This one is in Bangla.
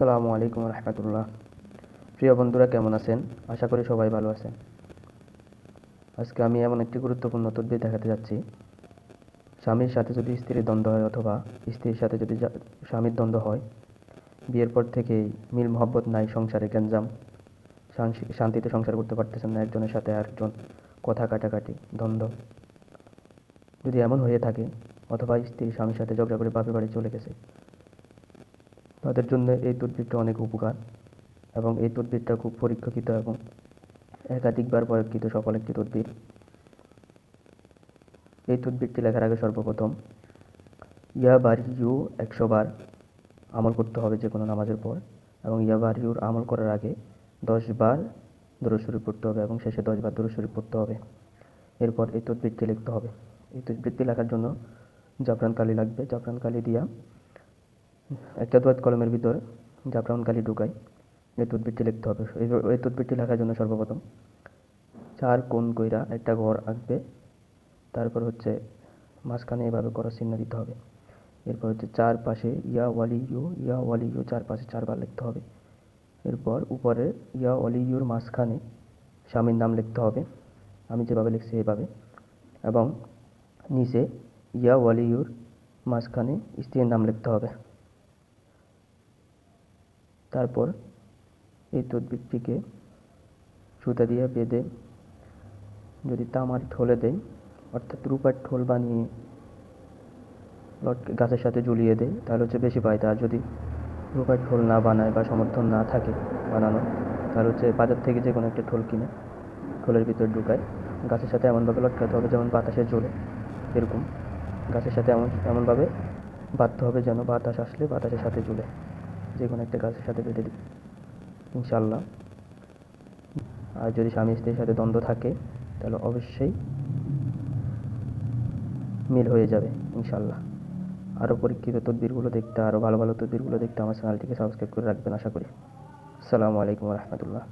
আসসালামু আলাইকুম রহমতুল্লাহ। প্রিয় বন্ধুরা, কেমন আছেন? আশা করি সবাই ভালো আছেন। আজকে আমি এমন একটি গুরুত্বপূর্ণ তদবির দেখাতে যাচ্ছি। স্বামীর সাথে যদি স্ত্রীর দ্বন্দ্ব হয় অথবা স্ত্রীর সাথে যদি স্বামীর দ্বন্দ্ব হয়, বিয়ের পর থেকেই মিল মহব্বত নাই, সংসারে গ্যাঞ্জাম শান্তিতে সংসার করতে পারতেছেন না একজনের সাথে আরেকজন, কথা কাটাকাটি, দ্বন্দ্ব। যদি এমন হয়ে থাকে, অথবা স্ত্রী স্বামীর সাথে ঝগড়া করে বাপের বাড়ি চলে গেছে তাদের জন্য এই তদবিরটা অনেক উপকার এবং এই তদবিরটা খুব পরীক্ষিত এবং একাধিকবার পরীক্ষিত সফল একটি তদবির। এই তদবিরটি লেখার আগে সর্বপ্রথম, ইয়া বারিউ একশো বার আমল করতে হবে যে কোনো নামাজের পর এবং ইয়া বারিউর আমল করার আগে দশ বার দরুদ শরীফ পড়তে হবে এবং শেষে দশ বার দরুদ শরীফ পড়তে হবে। এরপর এই তদবিরটি লিখতে হবে। এই তদবিরটি লেখার জন্য জাফরান কালি লাগবে। জাফরান কালি দিয়া একটা দোয়াত কলমের ভিতর জাফরাউন কালি ঢুকাই এই তদবিরটি লিখতে হবে। এই এই লেখার জন্য সর্বপ্রথম চার কোণ কইরা একটা ঘর আঁকবে, তারপর হচ্ছে মাঝখানে এভাবে করার চিহ্ন দিতে হবে। এরপর হচ্ছে চার পাশে yeah you, yeah Wali you চার পাশে চারবার লিখতে হবে। এরপর উপরে ইয়া ওয়ালি ইউর মাঝখানে স্বামীর নাম লিখতে হবে। আমি যেভাবে লিখছি এভাবে। এবং নিচে ইয়া ওয়ালি ইউর মাঝখানে স্ত্রীর নাম লিখতে হবে। তারপর এই তদবিরটিকে সুতা দিয়ে বেঁধে যদি তামার ঠোলে দেয়, অর্থাৎ রূপার ঠোল বানিয়ে লটকে গাছের সাথে ঝুলিয়ে দেয়, তাহলে হচ্ছে বেশি পায়। আর যদি রূপার ঠোল না বানায় বা সমর্থন না থাকে বানানো তাহলে হচ্ছে বাজার থেকে যে কোনো একটা ঠোল কিনে ঠোলের ভিতর ঢুকায়, গাছের সাথে এমনভাবে লটকাতে হবে যেমন বাতাসে ঝোলে এরকম গাছের সাথে এমন, এমনভাবে বাঁধতে হবে যেন বাতাস আসলে বাতাসের সাথে ঝুলে যে কোনো একটা গাছের সাথে বেঁধে দিই ইনশাল্লাহ আর যদি স্বামী স্ত্রীর সাথে দ্বন্দ্ব থাকে, তাহলে অবশ্যই মিল হয়ে যাবে ইনশাল্লাহ আরও পরীক্ষিত তদবিরগুলো দেখতে, আরও ভালো ভালো তদবিরগুলো দেখতে আমার চ্যানেলটিকে সাবস্ক্রাইব করে রাখবেন, আশা করি। আসসালামু আলাইকুম রহমতুল্লাহ।